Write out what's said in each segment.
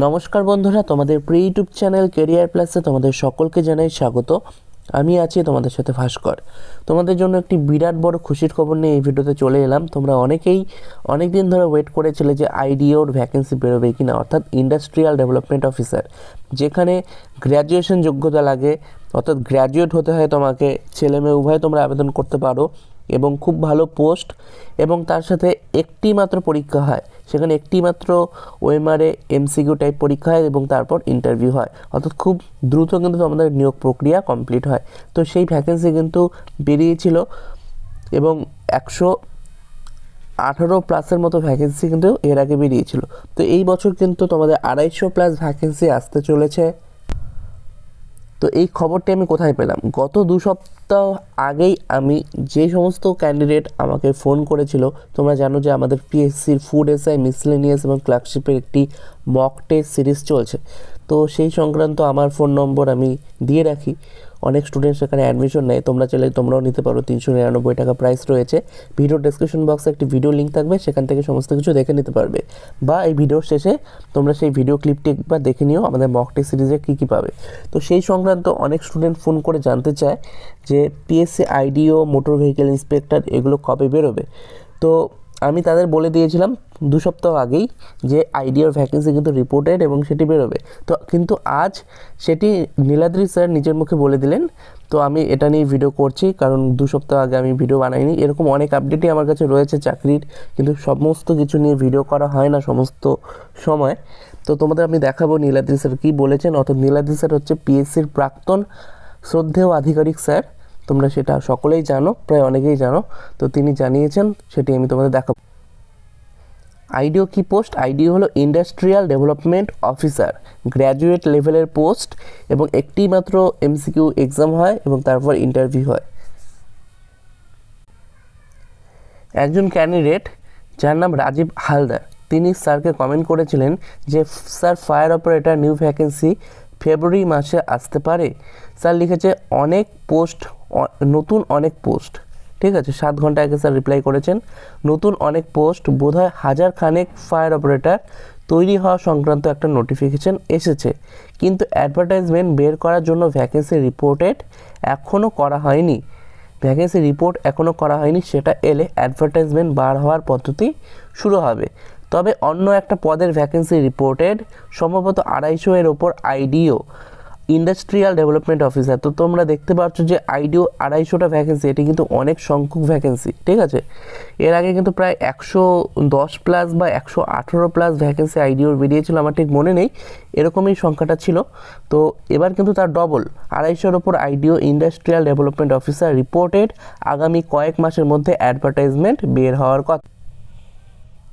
নমস্কার বন্ধুরা, তোমাদের প্রি ইউটিউব চ্যানেল কেরিয়ার প্লাসে তোমাদের সকলকে জানাই স্বাগত। আমি আছি তোমাদের সাথে ভাস্কর। তোমাদের জন্য একটি বিরাট বড় খুশির খবর নিয়ে এই ভিডিওতে চলে এলাম। তোমরা অনেকেই অনেক দিন ধরে ওয়েট করেছিলে যে আইডিওর ভ্যাকেন্সি বেরোবে কি না অর্থাৎ ইন্ডাস্ট্রিয়াল ডেভেলপমেন্ট অফিসার যেখানে গ্র্যাজুয়েশন যোগ্যতা লাগে, অর্থাৎ গ্র্যাজুয়েট হতে হয় তোমাকে, ছেলে মেয়ে উভয় তোমরা আবেদন করতে পারো এবং খুব ভালো পোস্ট এবং তার সাথে একটি মাত্র পরীক্ষা হয় সেখানে একটি মাত্র ওএমআরএ এমসিকিউ টাইপ পরীক্ষা হয় এবং তারপর ইন্টারভিউ হয়। অর্থাৎ খুব দ্রুত কিন্তু আমাদের নিয়োগ প্রক্রিয়া কমপ্লিট হয়। তো সেই ভ্যাকেন্সি কিন্তু বেরিয়েছিল এবং একশো আঠারো প্লাসের মতো ভ্যাকেন্সি কিন্তু এর আগে বেরিয়েছিল। তো এই বছর কিন্তু তোমাদের আড়াইশো প্লাস ভ্যাকেন্সি আসতে চলেছে। তো এই খবরটি আমি কোথায় পেলাম? গত দু সপ্তাহ আগেই আমি যে সমস্ত ক্যান্ডিডেট আমাকে ফোন করেছিল, তোমরা জানো যে আমাদের পিএসসির ফুড এসআই মিসলেনিয়াস এবং ক্লার্কশিপের একটি মক টেস্ট সিরিজ চলছে। তো সেই সংক্রান্ত আমার ফোন নম্বর আমি দিয়ে রাখি। অনেক স্টুডেন্ট সেখানে অ্যাডমিশন নেয়। তোমরা চাইলে তোমরাও নিতে পারো। তিনশো নিরানব্বই টাকা প্রাইস রয়েছে। ভিডিও ডেসক্রিপশন বক্সে একটি ভিডিও লিঙ্ক থাকবে। সেখান থেকে সমস্ত কিছু দেখে নিতে পারবে। বা এই ভিডিওর শেষে তোমরা সেই ভিডিও ক্লিপটি একবার দেখে নিও, আমাদের মক টেস্ট সিরিজে কী কী পাবে। তো সেই সংক্রান্ত অনেক স্টুডেন্ট ফোন করে জানতে চায় যে PSC IDO motor vehicle inspector এগুলো কবে বেরোবে? তো আমি তাদের বলে দিয়েছিলাম দু সপ্তাহ আগেই যে আইডিয়ার ভ্যাকেন্সি কিন্তু রিপোর্টেড এবং সেটি বেরোবে। তো কিন্তু আজ সেটি নীলাদ্রি স্যার নিজের মুখে বলে দিলেন। তো আমি এটা নিয়ে ভিডিও করছি কারণ দু সপ্তাহ আগে আমি ভিডিও বানাইনি। এরকম অনেক আপডেটই আমার কাছে রয়েছে চাকরির, কিন্তু সমস্ত কিছু নিয়ে ভিডিও করা হয় না সমস্ত সময়। তো তোমাদের আমি দেখাবো নীলাদ্রি স্যার কী বলেছেন। অর্থাৎ নীলাদ্রি স্যার হচ্ছে পিএসসির প্রাক্তন শ্রদ্ধেয় আধিকারিক স্যার। তোমরা সেটা সকলেই জানো, প্রায় অনেকেই জানো। তো তিনি জানিয়েছেন, সেটি আমি তোমাদের দেখাবো। আইডিও কি পোস্ট? আইডিও হলো ইন্ডাস্ট্রিয়াল ডেভেলপমেন্ট অফিসার গ্র্যাজুয়েট লেভেলের পোস্ট এবং একটি মাত্র এমসিকিউ এক্সাম হয় এবং তারপর ইন্টারভিউ হয়। একজন ক্যান্ডিডেট যার নাম রাজীব হালদার। তিনি স্যারকে কমেন্ট করেছিলেন যে, sir fire operator new vacancy ফেব্রুয়ারি মাসে আসতে পারে? স্যার লিখেছে, অনেক পোস্ট নতুন অনেক পোস্ট ঠিক আছে? সাত ঘণ্টা আগে স্যার রিপ্লাই করেছেন। নতুন অনেক পোস্ট বোধহয় হাজার খানেক ফায়ার অপারেটর তৈরি হওয়া সংক্রান্ত একটা নোটিফিকেশান এসেছে। কিন্তু অ্যাডভার্টাইজমেন্ট বের করার জন্য ভ্যাকেন্সি রিপোর্টেড এখনও করা হয়নি। ভ্যাকেন্সি রিপোর্ট এখনও করা হয়নি, সেটা এলে অ্যাডভার্টাইজমেন্ট বার হওয়ার পদ্ধতি শুরু হবে। তবে অন্য একটা পদের ভ্যাকেন্সি রিপোর্টেড সম্ভবত আড়াইশো এর ওপর আইডিও ইন্ডাস্ট্রিয়াল ডেভেলপমেন্ট অফিসার তো তোমরা দেখতে পাচ্ছ যে আইডিও আড়াইশোটা ভ্যাকেন্সি এটি কিন্তু অনেক সংখ্যক ভ্যাকেন্সি ঠিক আছে? এর আগে কিন্তু প্রায় একশো দশ প্লাস বা একশো আঠেরো প্লাস ভ্যাকেন্সি আইডিওর বেরিয়েছিল আমার ঠিক মনে নেই, এরকমই সংখ্যাটা ছিল। তো এবার কিন্তু তার ডবল আড়াইশোর ওপর IDO industrial development officer reported আগামী কয়েক মাসের মধ্যে অ্যাডভার্টাইজমেন্ট বের হওয়ার কথা।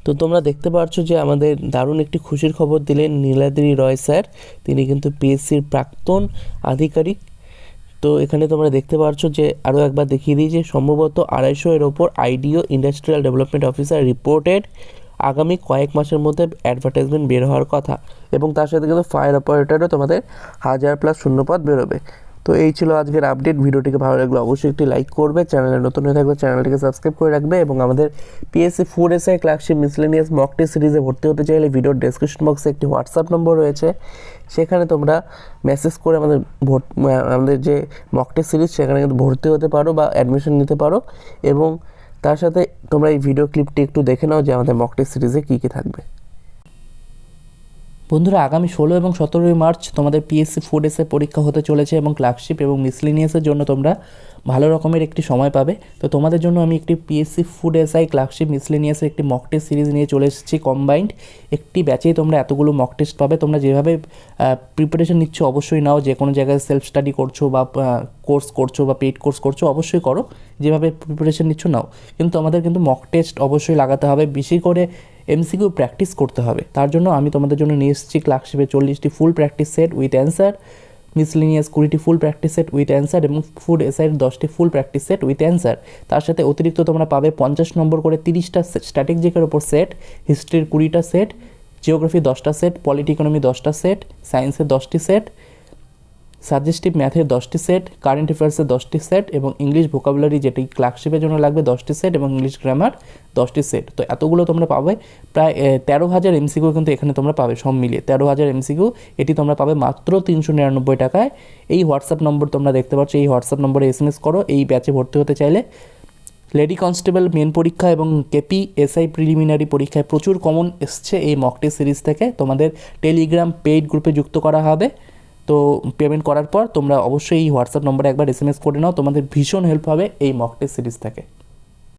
তো তোমরা দেখতে পাচ্ছ যে আমাদের দারুণ একটি খুশির খবর দিলেন নীলাদ্রি রয় স্যার। তিনি কিন্তু পিএসসির প্রাক্তন আধিকারিক। তো এখানে তোমরা দেখতে পাচ্ছ যে আরও একবার দেখিয়ে দিই যে সম্ভবত আড়াইশো এর ওপর IDO industrial development officer reported আগামী কয়েক মাসের মধ্যে অ্যাডভার্টাইজমেন্ট বের হওয়ার কথা। এবং তার সাথে কিন্তু ফায়ার অপারেটরও তোমাদের হাজার প্লাস শূন্যপদ বেরোবে। তো এই ছিল আজকের আপডেট ভিডিওটিকে ভালো লাগলে অবশ্যই একটি লাইক করবে। চ্যানেলে নতুন হয়ে থাকবে চ্যানেলটিকে সাবস্ক্রাইব করে রাখবে এবং আমাদের PSC food SI clerkship miscellaneous mock সিরিজে ভর্তি হতে চাইলে ভিডিওর ডেসক্রিপশন বক্সে একটি হোয়াটসঅ্যাপ নম্বর রয়েছে। সেখানে তোমরা মেসেজ করে আমাদের আমাদের যে মক সিরিজ সেখানে কিন্তু ভর্তি হতে পারো বা অ্যাডমিশন নিতে পারো এবং তার সাথে তোমরা এই ভিডিও ক্লিপটি একটু দেখে নাও যে আমাদের মক সিরিজে কী কী থাকবে। বন্ধুরা, আগামী ষোলো এবং সতেরোই মার্চ তোমাদের পিএসসি ফুড এসে পরীক্ষা হতে চলেছে এবং ক্লার্কশিপ এবং মিসলিনিয়াসের জন্য তোমরা ভালো রকমের একটি সময় পাবে। তো তোমাদের জন্য আমি একটি পিএসসি ফুড এসআই ক্লার্কশিপ মিসলিনিয়াসের একটি মক টেস্ট সিরিজ নিয়ে চলে এসেছি কম্বাইন্ড একটি ব্যাচেই তোমরা এতগুলো মক টেস্ট পাবে। তোমরা যেভাবে প্রিপারেশন নিচ্ছ অবশ্যই নাও। যে কোনো জায়গায় সেলফ স্টাডি করছ বা কোর্স করছ বা পেইড কোর্স করছ অবশ্যই করো। যেভাবে প্রিপারেশন নিচ্ছ নাও। কিন্তু আমাদের কিন্তু মক টেস্ট অবশ্যই লাগাতে হবে, বেশি করে এমসিকিউ প্র্যাকটিস করতে হবে। তার জন্য আমি তোমাদের জন্য নিয়ে এসেছি ক্লার্কশিপে চল্লিশটি full practice set with answer miscellaneous কুড়িটি full practice set with answer এবং ফুড এসআইয়ের দশটি full practice set with answer তার সাথে অতিরিক্ত তোমরা পাবে পঞ্চাশ নম্বর করে তিরিশটা স্ট্র্যাটেজিকের ওপর সেট হিস্ট্রির কুড়িটা সেট জিওগ্রাফি দশটা সেট পলিটি ইকোনমি দশটা সেট সায়েন্সের দশটি সেট সাজেস্টিভ ম্যাথের দশটি সেট কারেন্ট অ্যাফেয়ার্সের দশটি সেট এবং ইংলিশ ভোকাবুলারি যেটি ক্লার্কশিপের জন্য লাগবে দশটি সেট এবং ইংলিশ গ্রামার দশটি সেট। তো এতগুলো তোমরা পাবে। প্রায় তেরো হাজার এমসিকিউ কিন্তু এখানে তোমরা পাবে সব মিলিয়ে। তেরো হাজার এমসিকিউ এটি তোমরা পাবে মাত্র তিনশো নিরানব্বই টাকায়। এই হোয়াটসঅ্যাপ নম্বর তোমরা দেখতে পাচ্ছ, এই হোয়াটসঅ্যাপ নম্বরে এস এম এস করো, এই ব্যাচে ভর্তি হতে চাইলে। লেডি কনস্টেবল মেন পরীক্ষা এবং কেপি এসআই প্রিলিমিনারি পরীক্ষায় প্রচুর কমন এসছে এই মক টেস্ট সিরিজ থেকে। তোমাদের টেলিগ্রাম পেইড গ্রুপে যুক্ত করা হবে। তো পেমেন্ট করার পর তোমরা অবশ্যই এই হোয়াটসঅ্যাপ নম্বরে একবার এস এম এস করে নাও। তোমাদের ভীষণ হেল্প হবে এই মক টেস্ট সিরিজ থেকে।